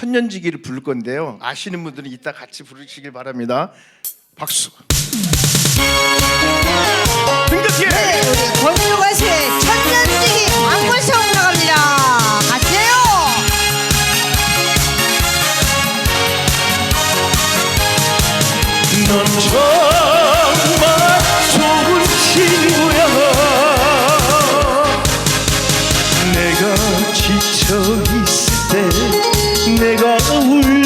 천년지기를 부를 건데요. 아시는 분들은 이따 같이 부르시길 바랍니다. 박수. 등극기. 네, 우리 권유가 씨의 천년지기 안물성 나갑니다. 같이 해요. 넌 정말 좋은 친구야 내가 지쳐 있을 때 내가 울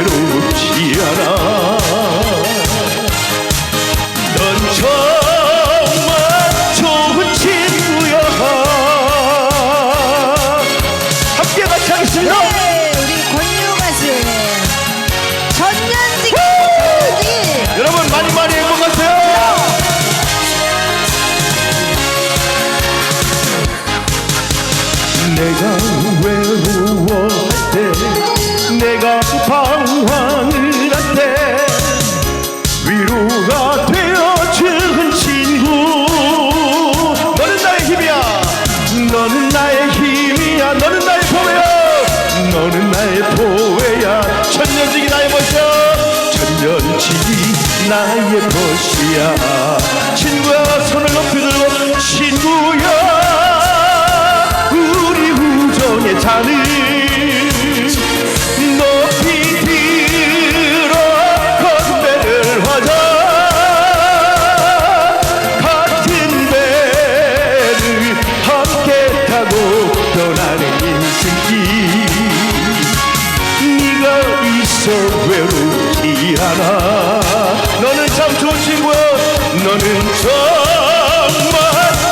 외롭지 않아. 넌 정말 좋은 친구야 함께 같이 하겠습니다. 네, 우리 권유가 씨 천년지기 천년지기. 여러분 많이 많이 행복하세요. 내가 외로워 나의 벗이야. 친구야 손을 높이 들고 친구야. 우리 우정의 잔을 외롭지 않아 참 좋은 친구야. 너는 정말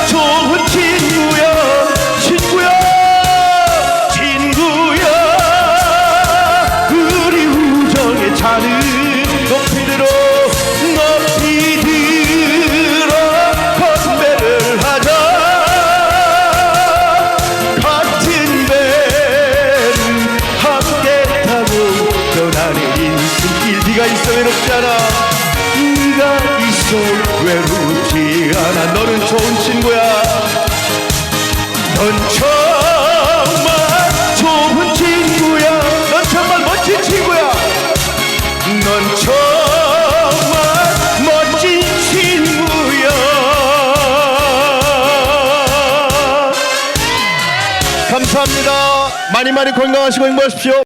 좋은 친구야. 친구야. 친구야. 우리 우정의 잔을 높이 들어 높이 들어 건배를 하자. 같은 배를 함께 타고 떠나는 인생길 네가 있어 외롭지 않아 네가 있어 외롭지 않아. 너는 좋은 친구야. 넌 정말 좋은 친구야. 넌 정말 멋진 친구야. 넌 정말 멋진 친구야. 감사합니다. 많이 많이 건강하시고 행복하십시오